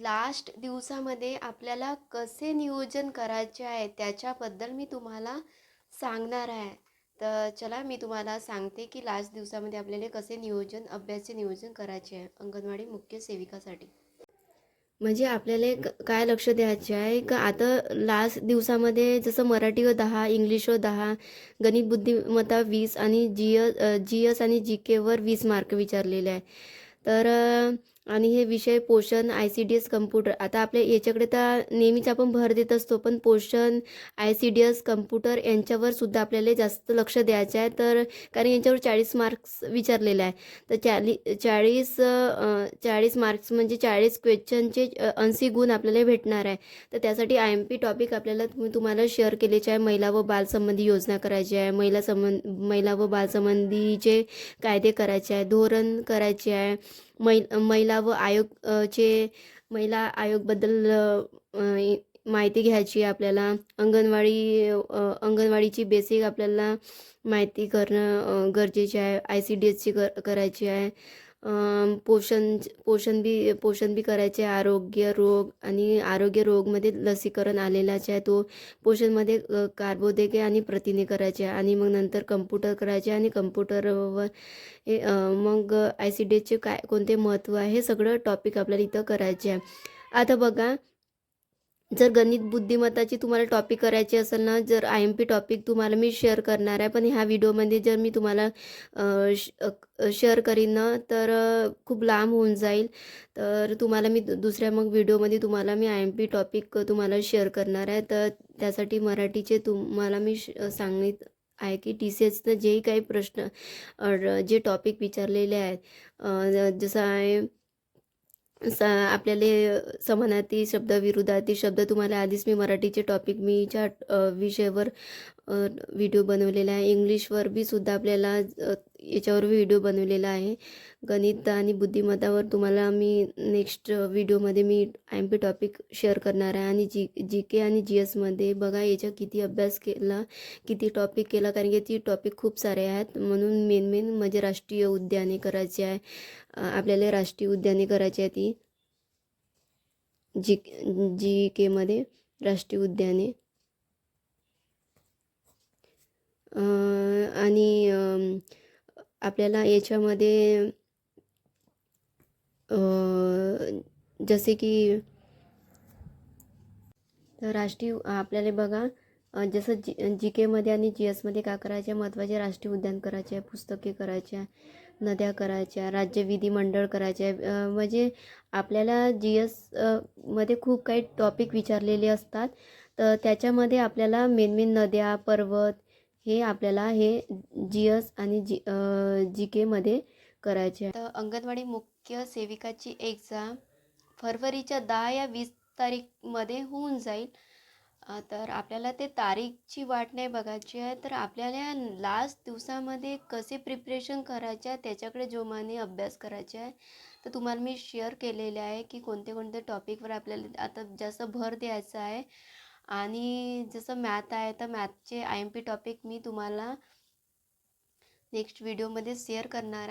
Last दिवसामध्ये आपल्याला कसे नियोजन करायचे आहे त्याच्याबद्दल मी तुम्हाला सांगणार आहे. तर चला मी तुम्हाला सांगते की लास्ट दिवसामध्ये आपल्याला कसे नियोजन अभ्यासचे नियोजन करायचे आहे अंगणवाडी मुख्य सेविकासाठी. म्हणजे आपल्याला काय लक्ष द्यायचे आहे का आता लास्ट दिवसामध्ये जसं मराठीवर दहा इंग्लिशवर दहा गणित बुद्धिमत्ता वीस आणि जी एस जी एस आणि जी केवर वीस मार्क विचारलेले आहे. तर आणि हे विषय पोषण I C D S computer आता आपल्या याच्याकडे तर नेहमीच आपण भर देत असतो पण पोषण I C D S computer यांच्यावर सुद्धा आपल्याला जास्त लक्ष द्यायचं आहे. तर कारण यांच्यावर चाळीस मार्क्स विचारलेले आहे. तर चाळी चाळीस चाळीस मार्क्स म्हणजे चाळीस क्वेश्चनचे ऐंशी गुण आपल्याला भेटणार आहे. तर त्यासाठी आय एम पी टॉपिक आपल्याला मी तुम्हाला शेअर केलेचे आहे. महिला व बालसंबंधी योजना करायची आहे. महिला संबंध महिला व बालसंबंधीचे कायदे करायचे आहे. धोरण करायचे आहे. मै महिला व आयोग चे महिला आयोगबद्दल माहिती घ्यायची आहे आपल्याला. अंगणवाडी अंगणवाडीची बेसिक आपल्याला माहिती करणं गरजेचे आहे. आय सी डी एसची कर करायची आहे. पोषण पोषण बी पोषण बी करायचे आहे आरोग्य रोग आणि आरोग्य रोगमध्ये लसीकरण आलेलाच आहे. तो पोषणमध्ये कार्बोदेके आणि प्रथिने करायचे आहे. आणि मग नंतर कम्प्युटर करायचे आणि कम्प्युटरवर हे मग आय सी डी काय कोणते महत्त्व आहे हे सगळं टॉपिक आपल्याला इथं करायचे आहे. आता बघा जर गणित बुद्धिमत्ताची तुम्हाला टॉपिक करायची असेल ना जर आय एम पी टॉपिक तुम्हाला मी शेअर करणार आहे पण ह्या व्हिडिओमध्ये जर मी तुम्हाला श- शेअर करीन ना तर खूप लांब होऊन जाईल. तर तुम्हाला मी दुसऱ्या मग व्हिडिओमध्ये तुम्हाला मी आय एम पी टॉपिक तुम्हाला शेअर करणार आहे. तर त्यासाठी मराठीचे तुम्हाला मी श सांगित आहे की टी सी एचनं जेही काही प्रश्न जे टॉपिक विचारलेले आहेत जसं आहे स आपल्याला समानार्थी शब्द विरुद्धार्थी शब्द तुम्हाला आधीच मी मराठीचे टॉपिक मी ज्या विषयावर व्हिडिओ बनवलेला आहे. इंग्लिशवर बी सुद्धा आपल्याला याच्यावर व्हिडिओ बनवलेला आहे. गणित आणि बुद्धिमत्तावर तुम्हाला मी नेक्स्ट व्हिडिओमध्ये मी I M P topic share करणार आहे. आणि जी जी के आणि जी एसमध्ये बघा याच्या किती अभ्यास केला किती टॉपिक केला कारण की ती टॉपिक खूप सारे आहेत. म्हणून मेन मेन म्हणजे राष्ट्रीय उद्याने करायची आहे. आपल्याला राष्ट्रीय उद्याने करायची आहे ती. जी जी केमध्ये राष्ट्रीय उद्याने. आणि आपल्याला याच्यामध्ये जसे की राष्ट्रीय आपल्याला बघा जसं जी जी केमध्ये आणि जी एसमध्ये का करायचे महत्त्वाचे राष्ट्रीय उद्यान करायचे आहे पुस्तके करायचे आहे नद्या करायच्या राज्य विधिमंडळ करायचे आहे म्हणजे आपल्याला जी एसमध्ये खूप काही टॉपिक विचारलेले असतात. तर त्याच्यामध्ये आपल्याला मेन मेन नद्या पर्वत हे आपल्याला हे जी एस आणि जी जी केमध्ये करायचे आहे. तर अंगणवाडी मुख्य सेविकाची एक्झाम फरवरीच्या दहा या वीस तारीखमध्ये होऊन जाईल. तर आपल्याला ते तारीखची वाट नाही बघायची आहे. तर आपल्याला लास्ट दिवसामध्ये कसे प्रिपरेशन करायचे आहे त्याच्याकडे जोमाने अभ्यास करायचे आहे. तर तुम्हाला मी शेअर केलेले आहे की कोणते कोणते टॉपिकवर आपल्याला आता जास्त भर द्यायचा आहे. आणि जसं मॅथ आहे तर मॅथचे आय एम पी टॉपिक मी तुम्हाला नेक्स्ट व्हिडिओमध्ये शेअर करणार आहे.